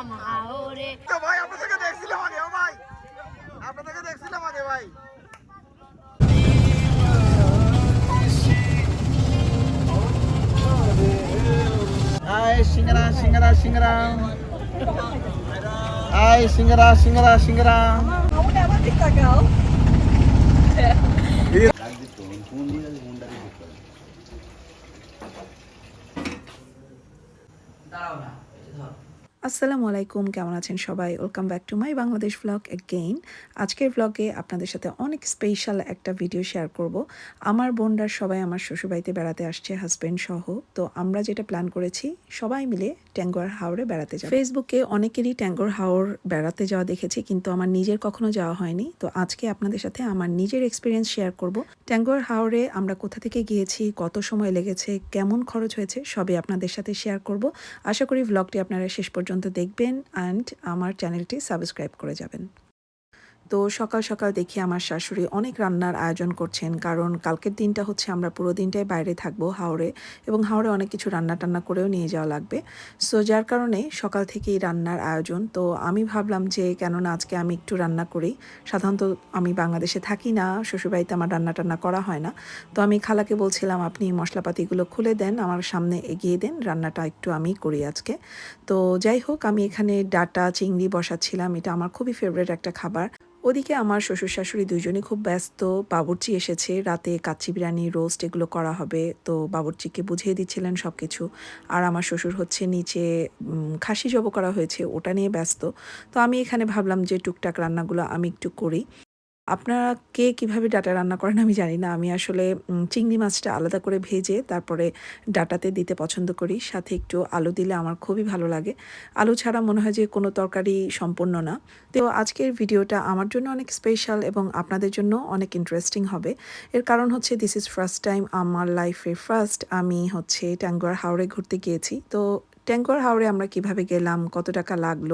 দেখছিলাম হাওরে তো ভাই আপনাদেরকে দেখছিলাম আগে ও ভাই আপনাদেরকে দেখছিলাম আগে ভাই আয় সিঙ্গারা সিঙ্গারা সিঙ্গারা আয় সিঙ্গারা সিঙ্গারা সিঙ্গারা আসসালামু আলাইকুম, কেমন আছেন সবাই? Welcome back to my Bangladesh blog again আজকের ব্লগে আপনাদের সাথে অনেক স্পেশাল একটা ভিডিও শেয়ার করব। আমার বোনরা সবাই আমার শ্বশুরবাড়িতে বেড়াতে আসছে হাজব্যান্ড সহ। তো আমরা যেটা প্ল্যান করেছি, সবাই মিলে ট্যাঙ্গোর হাওড়ে বেড়াতে যাব। ফেসবুকে অনেকেরই ট্যাঙ্গোর হাওর বেড়াতে যাওয়া দেখেছি, কিন্তু আমার নিজের কখনো যাওয়া হয়নি। তো আজকে আপনাদের সাথে আমার নিজের এক্সপিরিয়েন্স শেয়ার করব। ট্যাঙ্গোর হাওড়ে আমরা কোথা থেকে গিয়েছি, কত সময় লেগেছে, কেমন খরচ হয়েছে, সবই আপনাদের সাথে শেয়ার করব। আশা করি ভ্লগটি আপনারা শেষ পর্যন্ত দেখবেন অ্যান্ড আমার চ্যানেলটি সাবস্ক্রাইব করে যাবেন। তো সকাল সকাল দেখি আমার শাশুড়ি অনেক রান্নার আয়োজন করছেন, কারণ কালকের দিনটা হচ্ছে আমরা পুরো দিনটাই বাইরে থাকব হাওড়ে এবং হাওড়ে অনেক কিছু রান্না টান্না করেও নিয়ে যাওয়া লাগবে। সো যার কারণে সকাল থেকেই রান্নার আয়োজন। তো আমি ভাবলাম যে কেননা আজকে আমি একটু রান্না করি, সাধারণত আমি বাংলাদেশে থাকি না, শ্বশুরবাড়িতে আমার রান্না টান্না করা হয় না। তো আমি খালাকে বলছিলাম, আপনি মশলাপাতিগুলো খুলে দেন, আমার সামনে এগিয়ে দেন, রান্নাটা একটু আমি করি আজকে। তো যাই হোক, আমি এখানে ডাটা, চিংড়ি বসাচ্ছিলাম, এটা আমার খুবই ফেভারিট একটা খাবার। ওদিকে আমার শ্বশুর শাশুড়ি দুজনে খুব ব্যস্ত। বাবুর্চি এসেছে, রাতে কাচ্চি বিরিয়ানি, রোস্ট এগুলো করা হবে। তো বাবুর্চিকে বুঝিয়ে দিচ্ছিলেন সব কিছু আর আমার শ্বশুর হচ্ছে নিচে খাসি জব করা হয়েছে, ওটা নিয়ে ব্যস্ত। তো আমি এখানে ভাবলাম যে টুকটাক রান্নাগুলো আমি একটু করি। আপনারা কে কীভাবে ডাটা রান্না করেন আমি জানি না। আমি আসলে চিংড়ি মাছটা আলাদা করে ভেজে তারপরে ডাটাতে দিতে পছন্দ করি। সাথে একটু আলু দিলে আমার খুবই ভালো লাগে। আলু ছাড়া মনে হয় যে কোনো তরকারি সম্পূর্ণ না। তো আজকের ভিডিওটা আমার জন্য অনেক স্পেশাল এবং আপনাদের জন্য অনেক ইন্টারেস্টিং হবে। এর কারণ হচ্ছে দিস ইজ ফার্স্ট টাইম আমার লাইফে ফার্স্ট আমি হচ্ছে ট্যাঙ্গুয়ার হাওড়ে ঘুরতে গিয়েছি। তো ট্যাঙ্কুয়ার হাওড়ে আমরা কীভাবে গেলাম, কত টাকা লাগল,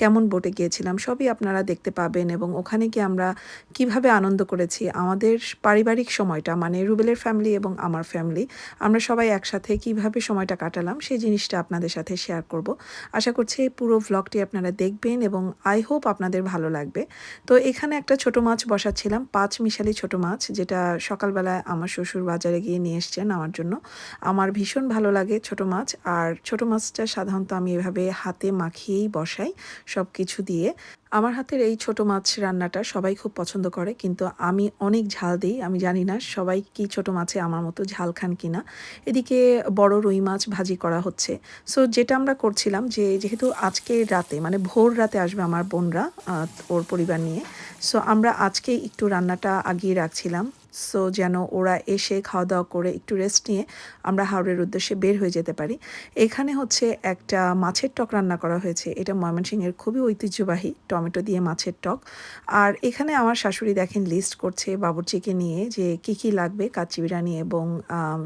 কেমন বোটে গিয়েছিলাম, সবই আপনারা দেখতে পাবেন এবং ওখানে গিয়ে আমরা কীভাবে আনন্দ করেছি, আমাদের পারিবারিক সময়টা মানে রুবেলের ফ্যামিলি এবং আমার ফ্যামিলি আমরা সবাই একসাথে কীভাবে সময়টা কাটালাম, সেই জিনিসটা আপনাদের সাথে শেয়ার করব। আশা করছি পুরো ভ্লগটি আপনারা দেখবেন এবং আই হোপ আপনাদের ভালো লাগবে। তো এখানে একটা ছোট মাছ বসাচ্ছিলাম, পাঁচ মিশালি ছোট মাছ, যেটা সকালবেলায় আমার শ্বশুর বাজারে গিয়ে নিয়ে এসছেন আমার জন্য। আমার ভীষণ ভালো লাগে ছোট মাছ, আর ছোট মাছটা সাধারণত আমি এভাবে হাতে মাখিয়েই বসাই। সব কিছু দিয়ে আমার হাতের এই ছোট মাছ রান্নাটা সবাই খুব পছন্দ করে, কিন্তু আমি অনেক ঝাল দিই। আমি জানি না সবাই কি ছোট মাছে আমার মতো ঝাল খান কিনা। এদিকে বড় রুই মাছ ভাজি করা হচ্ছে। সো যেটা আমরা করছিলাম যে, যেহেতু আজকে রাতে মানে ভোর রাতে আসবে আমার বোনরা ওর পরিবার নিয়ে, সো আমরা আজকে একটু রান্নাটা আগিয়ে রাখছিলাম। সো যেন ওরা এসে খাওয়া দাওয়া করে একটু রেস্ট নিয়ে আমরা হাওড়ের উদ্দেশ্যে বের হয়ে যেতে পারি। এখানে হচ্ছে একটা মাছের টক রান্না করা হয়েছে। এটা ময়মনসিংহের খুবই ঐতিহ্যবাহী টমেটো দিয়ে মাছের টক। আর এখানে আমার শাশুড়ি দেখেন লিস্ট করছে বাবুর্চিকে নিয়ে যে কি কি লাগবে কাচ্চি বিরিয়ানি এবং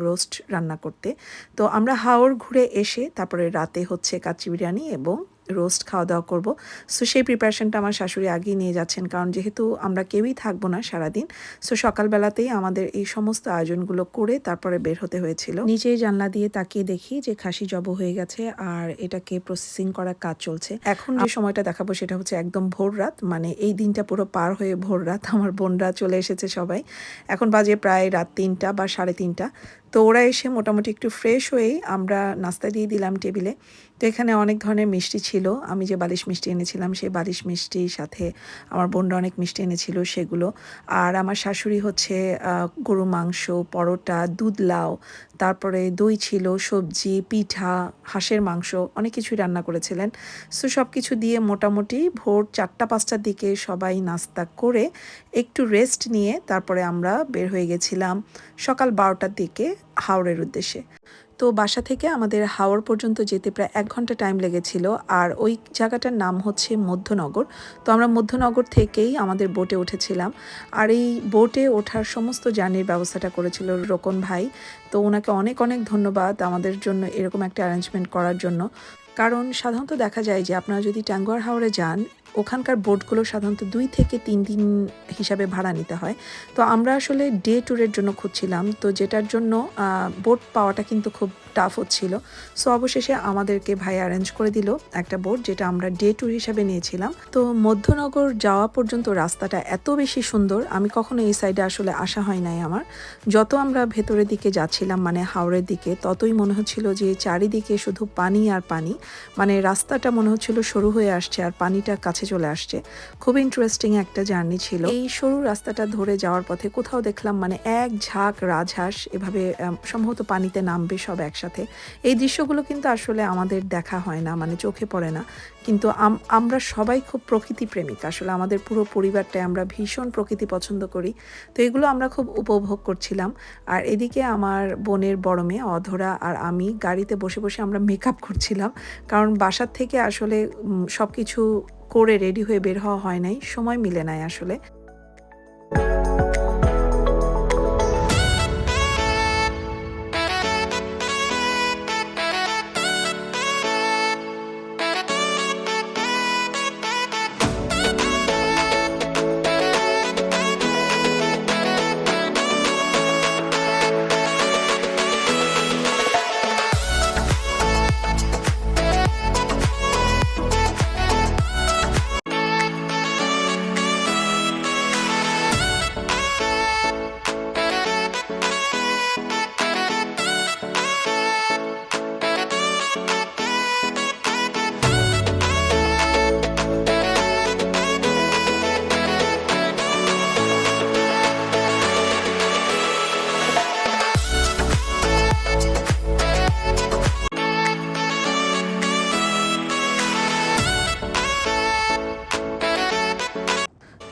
রোস্ট রান্না করতে। তো আমরা হাওড় ঘুরে এসে তারপরে রাতে হচ্ছে কাচ্চি বিরিয়ানি এবং রোস্ট খাওয়া দাওয়া করব। সো সেই প্রিপারেশনটা আমার শাশুড়ি আগেই নিয়ে যাচ্ছেন, কারণ যেহেতু আমরা কেউই থাকব না সারাদিন সো সকালবেলাতেই আমাদের এই সমস্ত আয়োজনগুলো করে তারপরে বের হতে হয়েছিল। নিচেই জানলা দিয়ে তাকিয়ে দেখি যে খাসি জব হয়ে গেছে আর এটাকে প্রসেসিং করার কাজ চলছে। এখন যে সময়টা দেখাবো সেটা হচ্ছে একদম ভোর রাত মানে এই দিনটা পুরো পার হয়ে ভোর রাত, আমার বোনরা চলে এসেছে সবাই। এখন বাজে প্রায় রাত তিনটা বা সাড়ে তিনটা। তো ওরা এসে মোটামুটি একটু ফ্রেশ হয়েই আমরা নাস্তা দিয়ে দিলাম টেবিলে তো এখানে অনেক ধরনের মিষ্টি ছিল। আমি যে বালিশ মিষ্টি এনেছিলাম, সেই বালিশ মিষ্টির সাথে আমার বোনরা অনেক মিষ্টি এনেছিল সেগুলো। আর আমার শাশুড়ি হচ্ছে গরু মাংস, পরোটা দুধ লাউ তারপরে দই ছিল, সবজি, পিঠা, হাঁসের মাংস, অনেক কিছুই রান্না করেছিলেন। সো সব কিছু দিয়ে মোটামুটি ভোর চারটা, পাঁচটার দিকে সবাই নাস্তা করে একটু রেস্ট নিয়ে তারপরে আমরা বের হয়ে গেছিলাম সকাল বারোটার দিকে হাওড়ের উদ্দেশ্যে। তো বাসা থেকে আমাদের হাওড় পর্যন্ত যেতে প্রায় এক ঘণ্টা টাইম লেগেছিল। আর ওই জায়গাটার নাম হচ্ছে মধ্যনগর। তো আমরা মধ্যনগর থেকেই আমাদের বোটে উঠেছিলাম। আর এই বোটে ওঠার সমস্ত জার্নির ব্যবস্থাটা করেছিল রোকন ভাই। তো ওনাকে অনেক অনেক ধন্যবাদ আমাদের জন্য এরকম একটা অ্যারেঞ্জমেন্ট করার জন্য। কারণ সাধারণত দেখা যায় যে আপনারা যদি ট্যাঙ্গুয়ার হাওড়ে যান ওখানকার বোটগুলো সাধারণত দুই থেকে তিন দিন হিসাবে ভাড়া নিতে হয়। তো আমরা আসলে ডে ট্যুরের জন্য খুঁজছিলাম। তো যেটার জন্য বোট পাওয়াটা কিন্তু খুব টাফ হচ্ছিল। সো অবশেষে আমাদেরকে ভাই অ্যারেঞ্জ করে দিল একটা বোট যেটা আমরা ডে ট্যুর হিসাবে নিয়েছিলাম। তো, মধ্যনগর যাওয়া পর্যন্ত রাস্তাটা এত বেশি সুন্দর, আমি কখনো এই সাইডে আসলে আসা হয় নাই আমার। যত আমরা ভেতরের দিকে যাচ্ছিলাম মানে হাওড়ের দিকে, ততই মনে হচ্ছিল যে চারিদিকে শুধু পানি আর পানি। মানে রাস্তাটা মনে হচ্ছিল সরু হয়ে আসছে আর পানিটা কাছে চলে আসছে। খুব ইন্টারেস্টিং একটা জার্নি ছিল। এই সরু রাস্তাটা ধরে যাওয়ার পথে কোথাও দেখলাম মানে এক ঝাঁক রাজহাঁস এভাবে সম্ভবত পানিতে নামবে সব একসাথে। এই দৃশ্যগুলো কিন্তু আসলে আমাদের দেখা হয় না মানে চোখে পড়ে না। কিন্তু আমরা সবাই খুব প্রকৃতি প্রেমিক। আসলে আমাদের পুরো পরিবারটাই আমরা ভীষণ প্রকৃতি পছন্দ করি। তো এগুলো আমরা খুব উপভোগ করছিলাম। আর এদিকে আমার বোনের বড় মেয়ে অধরা আর আমি গাড়িতে বসে বসে আমরা মেকআপ করছিলাম। কারণ বাসার থেকে আসলে সব কিছু করে রেডি হয়ে বের হওয়া হয় নাই। সময় মিলে নাই আসলে।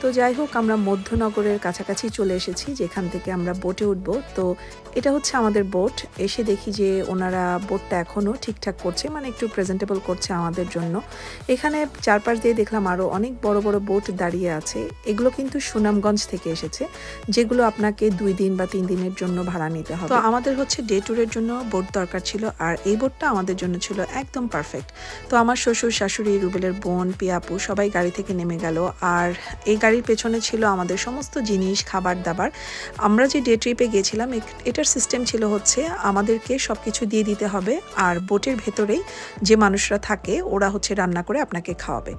তো যাই হোক, আমরা মধ্যনগরের কাছাকাছি চলে এসেছি, যেখান থেকে আমরা বোটে উঠব। তো এটা হচ্ছে আমাদের বোট। এসে দেখি যে ওনারা বোটটা এখনও ঠিকঠাক করছে মানে একটু প্রেজেন্টেবল করছে আমাদের জন্য। এখানে চারপাশ দিয়ে দেখলাম আরও অনেক বড় বড় বোট দাঁড়িয়ে আছে। এগুলো কিন্তু সুনামগঞ্জ থেকে এসেছে, যেগুলো আপনাকে দুই দিন বা তিন দিনের জন্য ভাড়া নিতে হবে। তো আমাদের হচ্ছে ডে ট্যুরের জন্য বোট দরকার ছিল, আর এই বোটটা আমাদের জন্য ছিল একদম পারফেক্ট তো আমার শ্বশুর, শাশুড়ি, রুবেলের বোন, পিয়াপু সবাই গাড়ি থেকে নেমে গেল, আর এই গাড়ির পেছনে ছিল আমাদের সমস্ত জিনিস, খাবার দাবার। আমরা যে ডে ট্রিপে গেছিলাম এটার সিস্টেম ছিল হচ্ছে আমাদেরকে সব কিছু দিয়ে দিতে হবে আর বোটের ভেতরেই যে মানুষরা থাকে, ওরা হচ্ছে রান্না করে আপনাকে খাওয়াবে।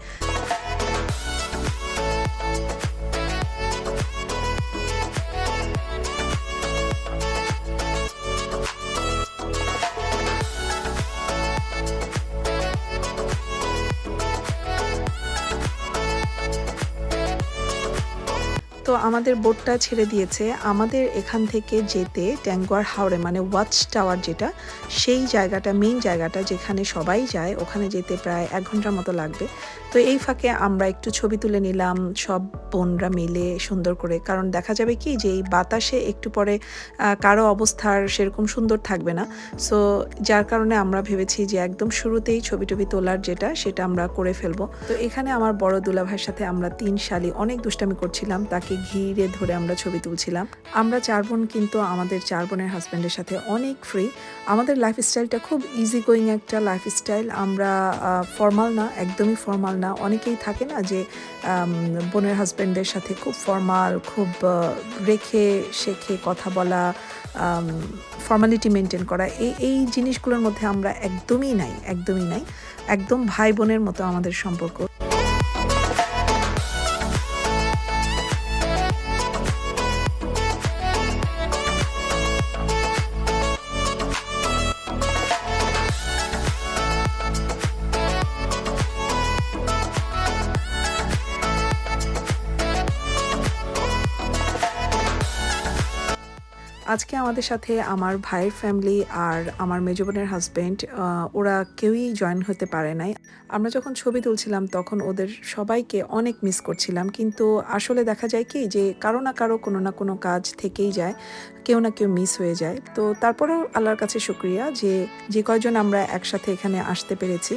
তো আমাদের বোটটা ছেড়ে দিয়েছে। আমাদের এখান থেকে যেতে ট্যাঙ্গুয়ার হাওড়ে মানে ওয়াচ টাওয়ার যেটা, সেই জায়গাটা মেইন জায়গাটা যেখানে সবাই যায়, ওখানে যেতে প্রায় এক ঘণ্টার মতো লাগবে। তো এই ফাঁকে আমরা একটু ছবি তুলে নিলাম, সব বোনরা মিলে সুন্দর করে। কারণ দেখা যাবে কি যে এই বাতাসে একটু পরে কারও অবস্থার সেরকম সুন্দর থাকবে না। সো, যার কারণে আমরা ভেবেছি যে একদম শুরুতেই ছবি টবি তোলার যেটা, সেটা আমরা করে ফেলব। তো এখানে আমার বড় দুলাভাইয়ের সাথে আমরা তিন শালি অনেক দুষ্টামি করছিলাম, তাকে ঘিরে ধরে আমরা ছবি তুলছিলাম। আমরা চার বোন কিন্তু আমাদের চার বোনের হাজব্যান্ডের সাথে অনেক ফ্রি আমাদের লাইফস্টাইলটা খুব ইজি গোয়িং একটা লাইফস্টাইল আমরা ফর্মাল না, একদমই ফর্মাল না, অনেকেই থাকে না যে বোনের হাজব্যান্ডের সাথে খুব ফর্মাল খুব রেখে শেখে কথা বলা ফর্মালিটি মেনটেন করা এই এই জিনিসগুলোর মধ্যে আমরা একদমই নাই একদমই নাই। একদম ভাই বোনের মতো আমাদের সম্পর্ক। আজকে আমাদের সাথে আমার ভাইয়ের ফ্যামিলি আর আমার মেজো বোনের হাজব্যান্ড ওরা কেউই জয়েন হতে পারে নাই। আমরা যখন ছবি তুলছিলাম তখন ওদের সবাইকে অনেক মিস করছিলাম। কিন্তু আসলে দেখা যায় কি যে কারও না কারও কোনো না কোনো কাজ থেকেই যায়, কেউ না কেউ মিস হয়ে যায়। তো তারপরেও আল্লাহর কাছে শুক্রিয়া যে যে কয়জন আমরা একসাথে এখানে আসতে পেরেছি।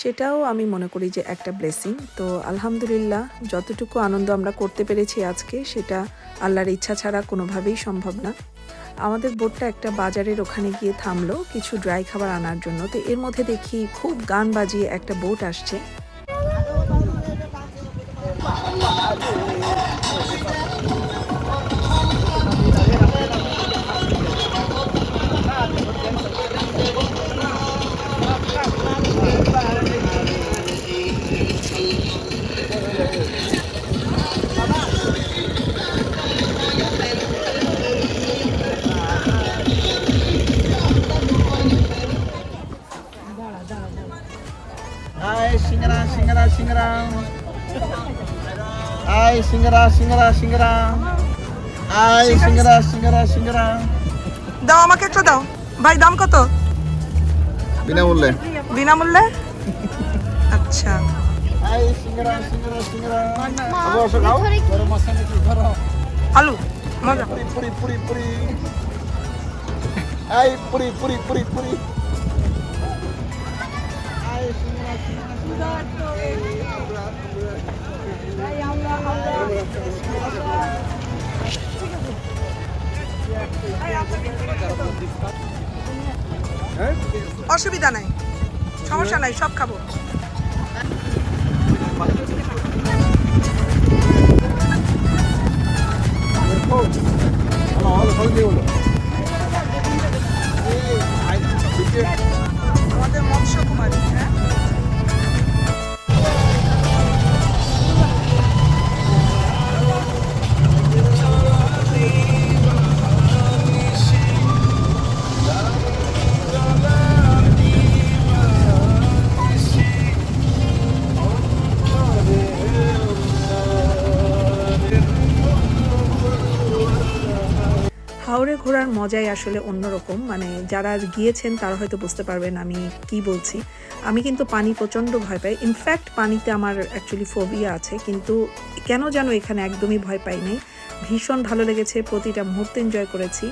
সেটাও আমি মনে করি যে একটা ব্লেসিং তো আলহামদুলিল্লাহ, যতটুকু আনন্দ আমরা করতে পেরেছি আজকে, সেটা আল্লাহর ইচ্ছা ছাড়া কোনোভাবেই সম্ভব না। আমাদের বোটটা একটা বাজারের ওখানে গিয়ে থামলো, কিছু ড্রাই খাবার আনার জন্য। তো এর মধ্যে দেখি খুব গান বাজিয়ে একটা বোট আসছে। সিঙ্গারা সিঙ্গারা। আই সিঙ্গারা সিঙ্গারা সিঙ্গারা। দাও আমাকে একটা দাও। ভাই দাম কত? বিনামূল্যে। বিনামূল্যে? আচ্ছা। আই সিঙ্গারা সিঙ্গারা সিঙ্গারা। আসো খাও। গরম মশলা ধরো। আলু মজা। পুরি পুরি পুরি পুরি। আই পুরি পুরি পুরি পুরি। আই সিঙ্গারা সিঙ্গারা। অসুবিধা নাই। সমস্যা নাই সব খাব। আমাদের মৎস্য কুমারী মজাই আসলে অন্যরকম। মানে যারা গিয়েছেন তারা হয়তো বুঝতে পারবেন আমি কি বলছি। আমি কিন্তু পানি প্রচণ্ড ভয় পাই। ইনফ্যাক্ট পানিতে আমার অ্যাকচুয়ালি ফোবিয়া আছে। কিন্তু কেন যেন এখানে একদমই ভয় পাইনি ভীষণ ভালো লেগেছে, প্রতিটা মুহূর্ত এনজয় করেছি।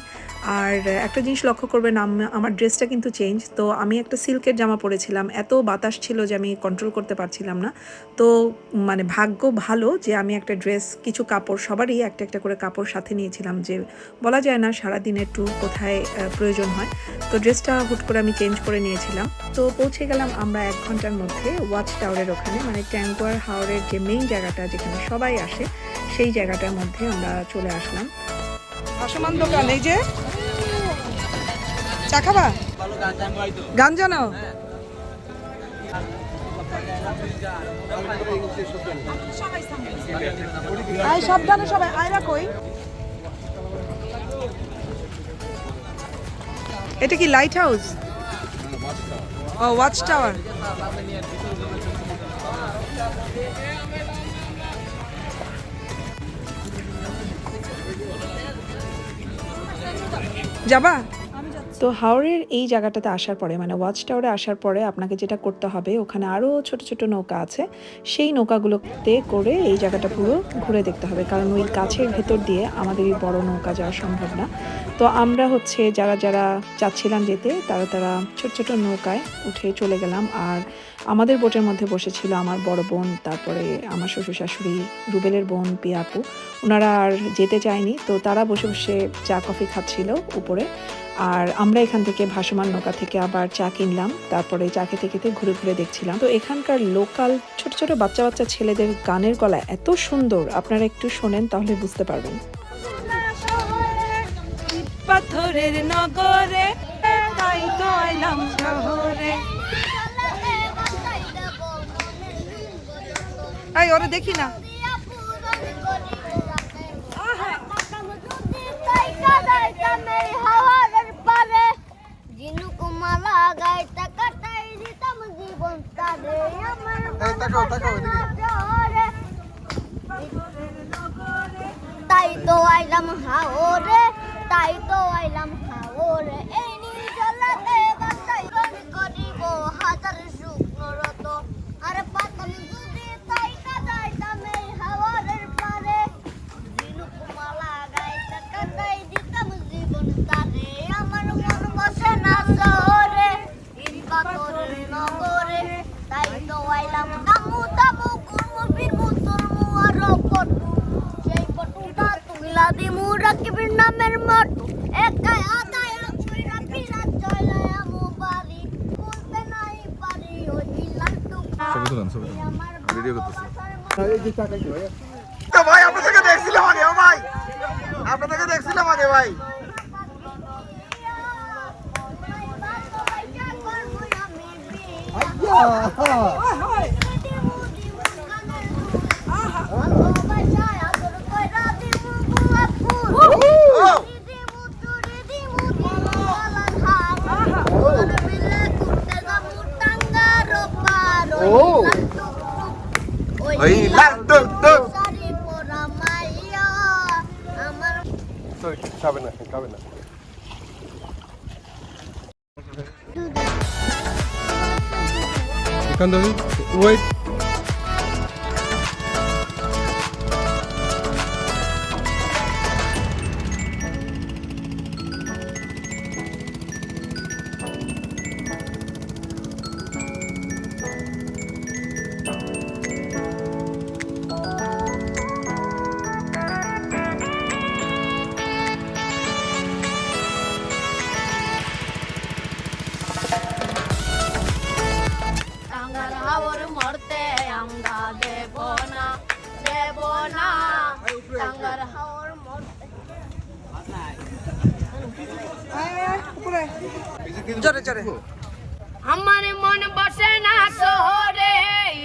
আর একটা জিনিস লক্ষ্য করবেন, আম- আমার ড্রেসটা কিন্তু চেঞ্জ তো আমি একটা সিল্কের জামা পরেছিলাম, এত বাতাস ছিল যে আমি কন্ট্রোল করতে পারছিলাম না। তো মানে ভাগ্য ভালো যে আমি একটা ড্রেস কিছু কাপড়, সবারই একটা একটা করে কাপড় সাথে নিয়েছিলাম যে বলা যায় না সারাদিনের ট্যুর কোথায় প্রয়োজন হয়। তো ড্রেসটা হুট করে আমি চেঞ্জ করে নিয়েছিলাম। তো পৌঁছে গেলাম আমরা এক ঘণ্টার মধ্যে ওয়াচ টাওয়ারের ওখানে মানে ট্যাঙ্কুয়ার হাওড়ের যে মেইন জায়গাটা যেখানে সবাই আসে, সেই জায়গাটার মধ্যে আমরা চলে আসলাম। ভাসমান দোকান, এই যে? চা খাবা? গান জানো? আয়, সাবধানে সবাই আয়রা কই এটা কি লাইট হাউস ও ওয়াচ টাওয়ার যাবা? তো হাওড়ের এই জায়গাটাতে আসার পরে মানে ওয়াচ টাওয়ারে আসার পরে আপনাকে যেটা করতে হবে, ওখানে আরও ছোট ছোট নৌকা আছে। সেই নৌকাগুলোতে করে এই জায়গাটা পুরো ঘুরে দেখতে হবে। কারণ ওই গাছের ভেতর দিয়ে আমাদের এই বড় নৌকা যাওয়া সম্ভব না। তো আমরা হচ্ছে যারা যারা চাচ্ছিলাম যেতে, তারা তারা ছোট ছোট নৌকায় উঠে চলে গেলাম। আর আমাদের বোটের মধ্যে বসেছিল আমার বড় বোন, তারপরে আমার শ্বশুর শাশুড়ি রুবেলের বোন, পিয়াপু। ওনারা আর যেতে চায়নি। তো তারা বসে বসে চা, কফি খাচ্ছিল উপরে। আর আমরা এখান থেকে ভাসমান নৌকা থেকে আবার চা কিনলাম তারপরে চা খেতে খেতে ঘুরে ঘুরে দেখছিলাম। তো এখানকার লোকাল ছোট ছোট বাচ্চা বাচ্চা ছেলেদের গানের গলা এত সুন্দর আপনারা একটু শোনেন তাহলে বুঝতে পারবেন। পাথরের নগরে তাই তো আইলাম শহরে। আই ওরে দেখি না। গাইতা কাটাই দিতাম জীবন তারে আমার এই তাকাও, তাকাও এদিকে। তাই তো আইলাম হাওরে তাই তো আইলাম হাওরে এই নির্জলাতে বাসাই গান করিব হাজার শুকনো রত আর পাতন যদি তাই কাদাইতাম এই হাওরের পারে ঝিনুকমালা গাইতে কাদাই দিতাম জীবন তারে আমার মন বসে না শহরে ইট পাথরের নগরে তাই তো আইলাম নামু তামু কুমু বিরমু তুরমু আর পটু সেই পটুটা তুইলা দিমু রাখিবির নামের মটু একাই আদায় কইরা পিরাত জয়লায় আমু বাড়ি বলতে নাই ছবি তুলেন, ছবি তুলেন। ভিডিও করতেছি। ভাই আপনাদেরকে Ahí, la, do, do. por Amalia. Estoy, cabena, cabena. Cuando, wait. আমার মন বসে না শহরে,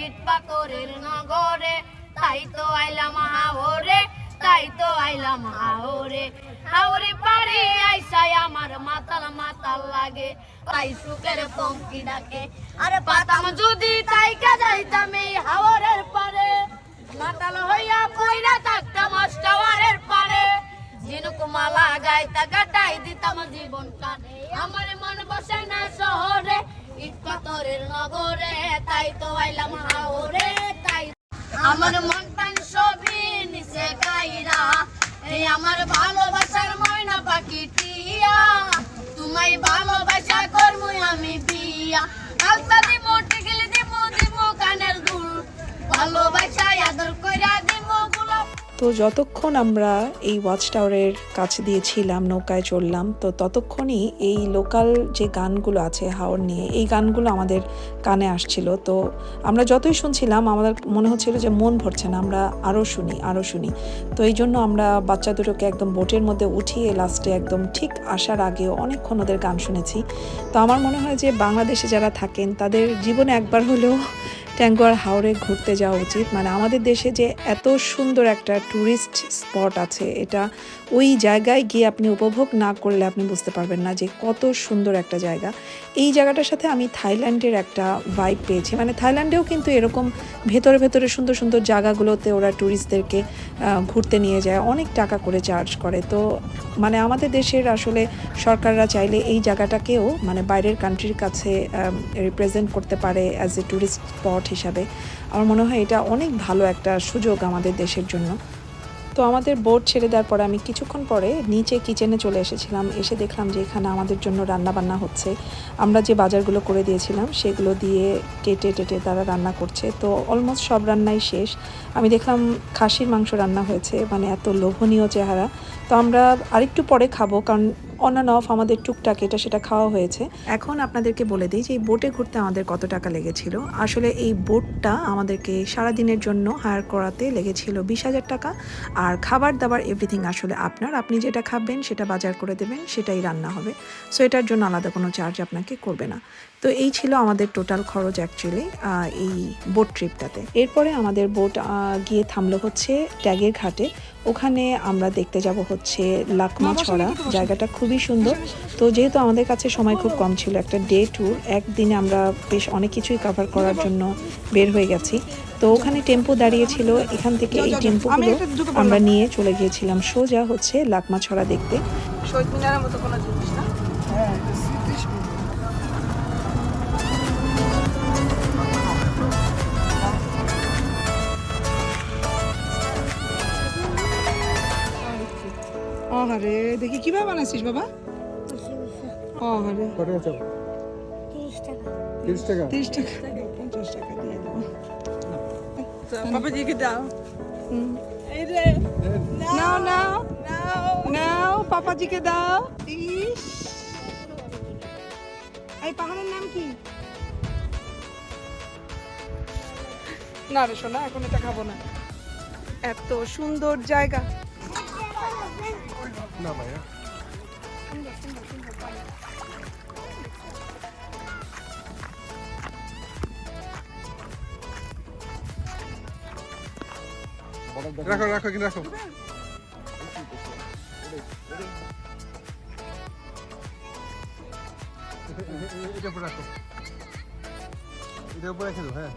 ইট পাথরের নগরে। তাই তো আইলাম হাওরে, তাই তো আইলাম হাওরে। হাওরে পারে আইসাই আমার মাতাল মাতাল লাগে। তাই সুখের পঙ্কি ডাকে আরে পাতাম যদি তাই কা যাইতাম এই হাওরের পারে মাতাল হইয়া পইরা থাকতাম অষ্টাওয়ারের পারে। ঝিনুক মালা গাইতা গাটাই দিতাম জীবন কানে। আমার মন বসে না শহরে, ইট পাথরের নগরে, তাই তো আইলাম হাওরে, তাই আমার মন প্রাণ সবই নিচে কাইরা। এই আমার ভালোবাসার ময়না পাখি টিয়া, তোমায় ভালোবাসা করব আমি বিয়া। আলতা তো যতক্ষণ আমরা এই ওয়াচ টাওয়ারের কাছে দিয়ে ছিলাম নৌকায় চললাম তো ততক্ষণই এই লোকাল যে গানগুলো আছে হাওর নিয়ে, এই গানগুলো আমাদের কানে আসছিল। তো আমরা যতই শুনছিলাম, আমাদের মনে হচ্ছিল যে মন ভরছে না, আমরা আরও শুনি আরও শুনি। তো এই জন্য আমরা বাচ্চা দুটোকে একদম বোটের মধ্যে উঠিয়ে লাস্টে একদম ঠিক আসার আগেও অনেকক্ষণ ওদের গান শুনেছি। তো আমার মনে হয় যে বাংলাদেশে যারা থাকেন, তাদের জীবনে একবার হলেও ট্যাঙ্গুয়ার হাওড়ে ঘুরতে যাওয়া উচিত। মানে আমাদের দেশে যে এত সুন্দর একটা ট্যুরিস্ট স্পট আছে, এটা ওই জায়গায় গিয়ে আপনি উপভোগ না করলে আপনি বুঝতে পারবেন না যে কত সুন্দর একটা জায়গা। এই জায়গাটার সাথে আমি থাইল্যান্ডের একটা ভাইব পেয়েছি। মানে থাইল্যান্ডেও কিন্তু এরকম ভেতরে ভেতরে সুন্দর সুন্দর জায়গাগুলোতে ওরা ট্যুরিস্টদেরকে ঘুরতে নিয়ে যায়, অনেক টাকা করে চার্জ করে। তো মানে আমাদের দেশের আসলে সরকাররা চাইলে এই জায়গাটাকেও মানে বাইরের কান্ট্রির কাছে রিপ্রেজেন্ট করতে পারে অ্যাজ এ ট্যুরিস্ট স্পট হিসাবে। আমার মনে হয় এটা অনেক ভালো একটা সুযোগ আমাদের দেশের জন্য। তো আমাদের বোট ছেড়ে দেওয়ার পরে আমি কিছুক্ষণ পরে নিচে কিচেনে চলে এসেছিলাম। এসে দেখলাম যে এখানে আমাদের জন্য রান্না বান্না হচ্ছে। আমরা যে বাজারগুলো করে দিয়েছিলাম, সেগুলো দিয়ে কেটে টেটে তারা রান্না করছে। তো অলমোস্ট সব রান্নাই শেষ। আমি দেখলাম খাসির মাংস রান্না হয়েছে মানে এত লোভনীয় চেহারা। তো আমরা আরেকটু পরে খাব, কারণ অন অ্যান্ড অফ আমাদের টুকটাক এটা সেটা খাওয়া হয়েছে। এখন আপনাদেরকে বলে দিই যে এই বোটে ঘুরতে আমাদের কত টাকা লেগেছিল। আসলে এই বোটটা আমাদেরকে সারা দিনের জন্য হায়ার করাতে লেগেছিল বিশ হাজার টাকা। আর খাবার দাবার এভরিথিং আসলে আপনার। আপনি যেটা খাবেন সেটা বাজার করে দেবেন, সেটাই রান্না হবে। সো এটার জন্য আলাদা কোনো চার্জ আপনাকে করবে না। তো এই ছিল আমাদের টোটাল খরচ অ্যাকচুয়ালি এই বোট ট্রিপটাতে এরপরে আমাদের বোট গিয়ে থামলো হচ্ছে ট্যাগের ঘাটে। ওখানে আমরা দেখতে যাব হচ্ছে লাকমা ছড়া। জায়গাটা খুবই সুন্দর। তো যেহেতু আমাদের কাছে সময় খুব কম ছিল একটা ডে ট্যুর একদিনে আমরা বেশ অনেক কিছুই কভার করার জন্য বের হয়ে গেছি। তো ওখানে টেম্পো দাঁড়িয়েছিল এখান থেকে এই টেম্পোগুলো আমরা নিয়ে চলে গিয়েছিলাম সোজা হচ্ছে লাকমা ছড়া দেখতে। শহীদ মিনারের মতো কোনো জিনিস না? আরে দেখি কীভাবে বানাইছিস বাবা? আরে কত আছে তিরিশ টাকা। তিরিশ টাকা। পঞ্চাশ টাকা দিয়ে দেবো। পাপাজিকে দাও। এই রে নাও নাও নাও। পাপাজিকে দাও। ইস এই পাহাড়ের নাম কি? না রে সোনা এখন এটা খাব না। এত সুন্দর জায়গা। না ভাইয়া রাখো রাখো কিন্তু রাখো এটা উপরে রাখো এটা উপরে রেখে হ্যাঁ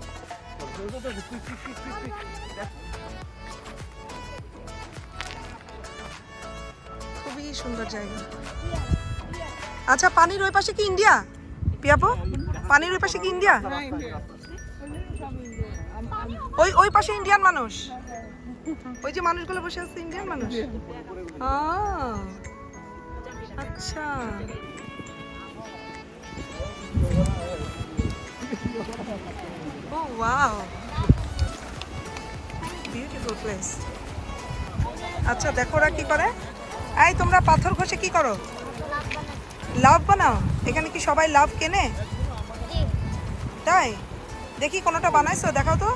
সুন্দর জায়গা। আচ্ছা পানির ওই পাশে কি ইন্ডিয়া? পিয়াপো, পানির ওই পাশে কি ইন্ডিয়া? ওই ওই পাশে ইন্ডিয়ান মানুষ। ওই যে মানুষগুলো বসে আছে, ইন্ডিয়ান মানুষ। আচ্ছা। ও ওয়াও বিউটিফুল প্লেস আচ্ছা দেখো ওরা কি করে? এই তোমরা পাথর ঘষে কি করো? লাভ বানাও? এখানে কি সবাই লাভ কেনে? তাই? দেখি কোনোটা বানাইছো দেখাও তো।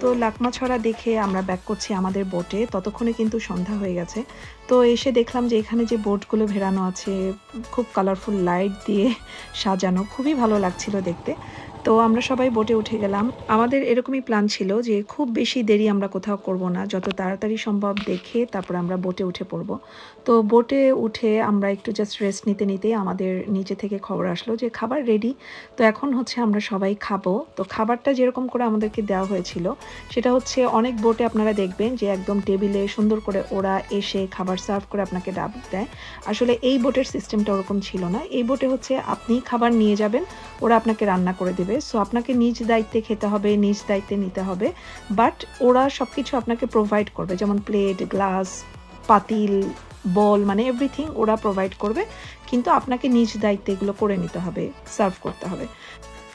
তো লাকমা ছড়া দেখে আমরা ব্যাক করছি আমাদের বোটে ততক্ষণে কিন্তু সন্ধ্যা হয়ে গেছে। তো এসে দেখলাম যে এখানে যে বোটগুলো ভেড়ানো আছে, খুব কালারফুল লাইট দিয়ে সাজানো, খুবই ভালো লাগছিল দেখতে। তো আমরা সবাই বোটে উঠে গেলাম। আমাদের এরকমই প্ল্যান ছিল যে খুব বেশি দেরি আমরা কোথাও করব না। যত তাড়াতাড়ি সম্ভব দেখে তারপর আমরা বোটে উঠে পড়ব। তো বোটে উঠে আমরা একটু জাস্ট রেস্ট নিতে নিতে আমাদের নিচে থেকে খবর আসলো যে খাবার রেডি তো এখন হচ্ছে আমরা সবাই খাব। তো খাবারটা যেরকম করে আমাদেরকে দেওয়া হয়েছিল, সেটা হচ্ছে অনেক বোটে আপনারা দেখবেন যে একদম টেবিলে সুন্দর করে ওরা এসে খাবার সার্ভ করে আপনাকে ডাব দেয়। আসলে এই বোটের সিস্টেমটা ওরকম ছিল না। এই বোটে হচ্ছে আপনি খাবার নিয়ে যাবেন, ওরা আপনাকে রান্না করে দেবে। সো আপনাকে নিজ দায়িত্বে খেতে হবে, নিজ দায়িত্বে নিতে হবে। বাট ওরা সব কিছু আপনাকে প্রোভাইড করবে। যেমন প্লেট গ্লাস পাতিল বল মানে এভরিথিং ওরা প্রোভাইড করবে। কিন্তু আপনাকে নিজ দায়িত্বে এগুলো করে নিতে হবে সার্ভ করতে হবে।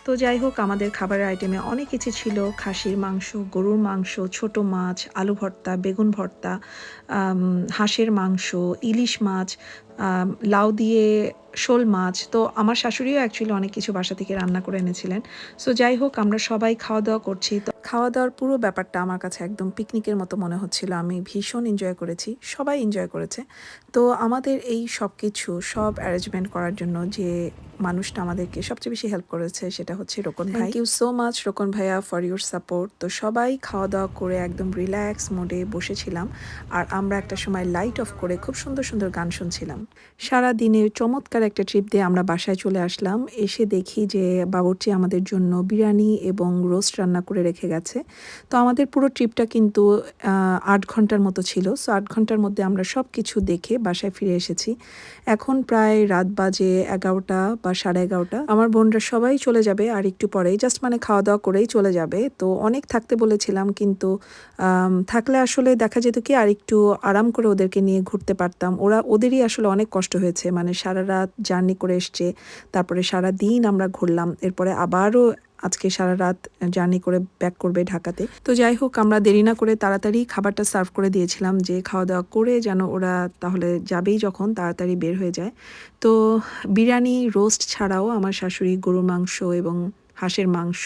তো যাই হোক, আমাদের খাবারের আইটেমে অনেক কিছু ছিল। খাসির মাংস, গরুর মাংস, ছোট মাছ, আলু ভর্তা, বেগুন ভর্তা হাঁসের মাংস, ইলিশ মাছ লাউ দিয়ে শোল মাছ, তো আমার শাশুড়িও অ্যাকচুয়ালি অনেক কিছু বাসা থেকে রান্না করে এনেছিলেন। সো যাই হোক আমরা সবাই খাওয়া দাওয়া করছি। তো খাওয়া দাওয়ার পুরো ব্যাপারটা আমার কাছে একদম পিকনিকের মতো মনে হচ্ছিল। আমি ভীষণ এনজয় করেছি, সবাই এনজয় করেছে। তো আমাদের এই সব কিছু সব অ্যারেঞ্জমেন্ট করার জন্য যে মানুষটা আমাদেরকে সবচেয়ে বেশি হেল্প করেছে সেটা হচ্ছে রোকন ভাই। Thank you so much Rokon ভাইয়া ফর ইউর সাপোর্ট তো সবাই খাওয়া দাওয়া করে একদম রিল্যাক্স মোডে বসেছিলাম। আর আমরা একটা সময় লাইট অফ করে খুব সুন্দর সুন্দর গান শুনছিলাম। সারা দিনে চমৎকার একটা ট্রিপ দিয়ে আমরা বাসায় চলে আসলাম। এসে দেখি যে বাবুর্চি আমাদের জন্য বিরিয়ানি এবং রোস্ট রান্না করে রেখে গেছে। তো আমাদের পুরো ট্রিপটা কিন্তু আট ঘণ্টার মতো ছিল। সো আট ঘণ্টার মধ্যে আমরা সব কিছু দেখে বাসায় ফিরে এসেছি। এখন প্রায় রাত বাজে এগারোটা বা সাড়ে এগারোটা। আমার বোনরা সবাই চলে যাবে আর একটু পরেই। জাস্ট মানে খাওয়া দাওয়া করেই চলে যাবে। তো অনেক থাকতে বলেছিলাম কিন্তু থাকলে আসলে দেখা যেত কি আর একটু আরাম করে ওদেরকে নিয়ে ঘুরতে পারতাম। ওরা, ওদেরই আসলে অনেক কষ্ট হয়েছে। মানে সারা রাত জার্নি করে এসছে। তারপরে সারা দিন আমরা ঘুরলাম। এরপরে আবারও আজকে সারা রাত জার্নি করে ব্যাক করবে ঢাকাতে। তো যাই হোক, আমরা দেরি না করে তাড়াতাড়ি খাবারটা সার্ভ করে দিয়েছিলাম যে খাওয়া দাওয়া করে যেন ওরা তাহলে যাবেই যখন তাড়াতাড়ি বের হয়ে যায়। তো বিরিয়ানি রোস্ট ছাড়াও আমার শাশুড়ি গরুর মাংস এবং হাঁসের মাংস,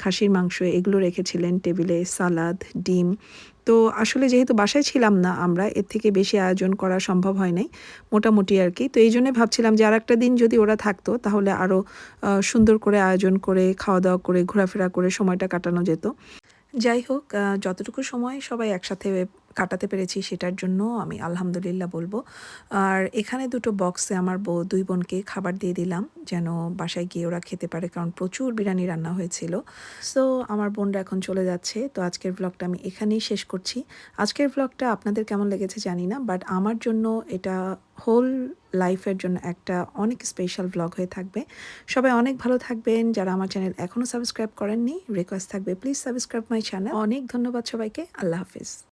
খাসির মাংস এগুলো রেখেছিলেন টেবিলে, সালাদ, ডিম। তো আসলে যেহেতু বাসায় ছিলাম না আমরা, এর থেকে বেশি আয়োজন করা সম্ভব হয় নাই, মোটামুটি আর কি। তো এই জন্যে ভাবছিলাম যে আর একটা দিন যদি ওরা থাকতো, তাহলে আরও সুন্দর করে আয়োজন করে খাওয়া দাওয়া করে, ঘোরাফেরা করে সময়টা কাটানো যেত। যাই হোক যতটুকু সময় সবাই একসাথে কাটাতে পেরেছি সেটার জন্য আমি আলহামদুলিল্লাহ বলব। আর এখানে দুটো বক্সে আমার বউ দুই বোনকে খাবার দিয়ে দিলাম, যেন বাসায় গিয়ে ওরা খেতে পারে, কারণ প্রচুর বিরিয়ানি রান্না হয়েছিল। সো আমার বোনরা এখন চলে যাচ্ছে। তো আজকের ব্লগটা আমি এখানেই শেষ করছি। আজকের ব্লগটা আপনাদের কেমন লেগেছে জানি না বাট আমার জন্য এটা হোল লাইফের জন্য একটা অনেক স্পেশাল ব্লগ হয়ে থাকবে। সবাই অনেক ভালো থাকবেন। যারা আমার চ্যানেল এখনও সাবস্ক্রাইব করেননি রিকোয়েস্ট থাকবে প্লিজ সাবস্ক্রাইব মাই চ্যানেল অনেক ধন্যবাদ সবাইকে। আল্লাহ হাফিজ।